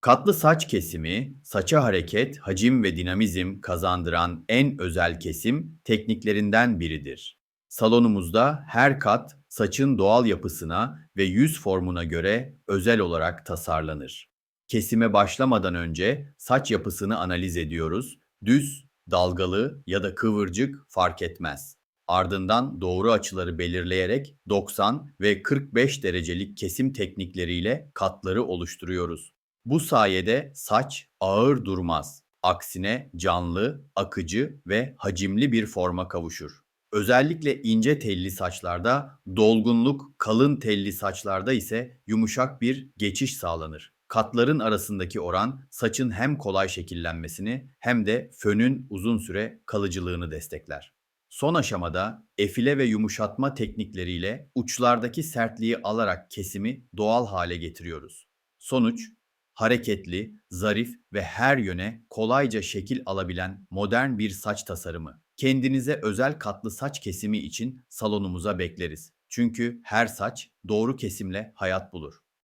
Katlı saç kesimi, saça hareket, hacim ve dinamizm kazandıran en özel kesim tekniklerinden biridir. Salonumuzda her kat saçın doğal yapısına ve yüz formuna göre özel olarak tasarlanır. Kesime başlamadan önce saç yapısını analiz ediyoruz. Düz, dalgalı ya da kıvırcık fark etmez. Ardından doğru açıları belirleyerek 90 ve 45 derecelik kesim teknikleriyle katları oluşturuyoruz. Bu sayede saç ağır durmaz. Aksine canlı, akıcı ve hacimli bir forma kavuşur. Özellikle ince telli saçlarda dolgunluk, kalın telli saçlarda ise yumuşak bir geçiş sağlanır. Katların arasındaki oran saçın hem kolay şekillenmesini hem de fönün uzun süre kalıcılığını destekler. Son aşamada efile ve yumuşatma teknikleriyle uçlardaki sertliği alarak kesimi doğal hale getiriyoruz. Sonuç hareketli, zarif ve her yöne kolayca şekil alabilen modern bir saç tasarımı. Kendinize özel katlı saç kesimi için salonumuza bekleriz. Çünkü her saç doğru kesimle hayat bulur.